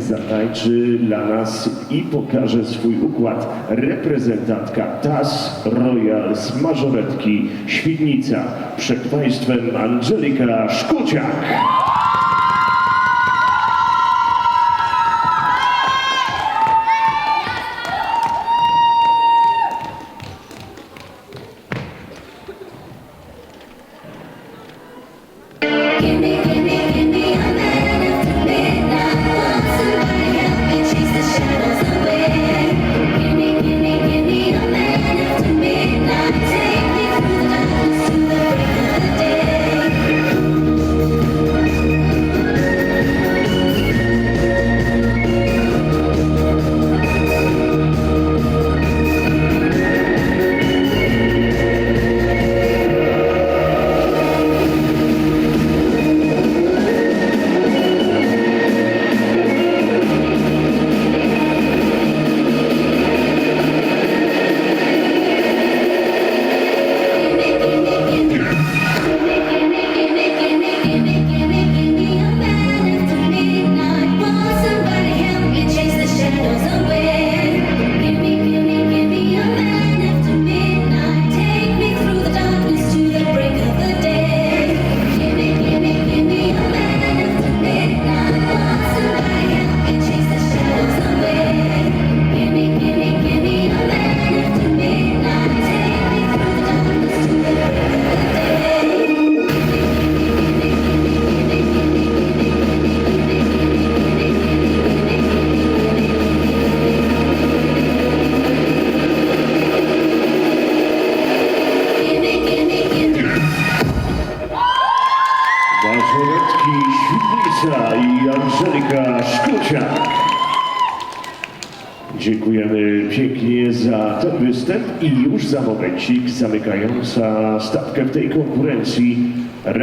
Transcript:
zatańczy dla nas i pokaże swój układ reprezentantka TAS Royals Mażoretki Świdnica. Przed Państwem Angelika Szkuciak. Mażoretki Świdnica i Angelika Szkuciak. Dziękujemy pięknie za ten występ i już za momencik zamykająca stawkę w tej konkurencji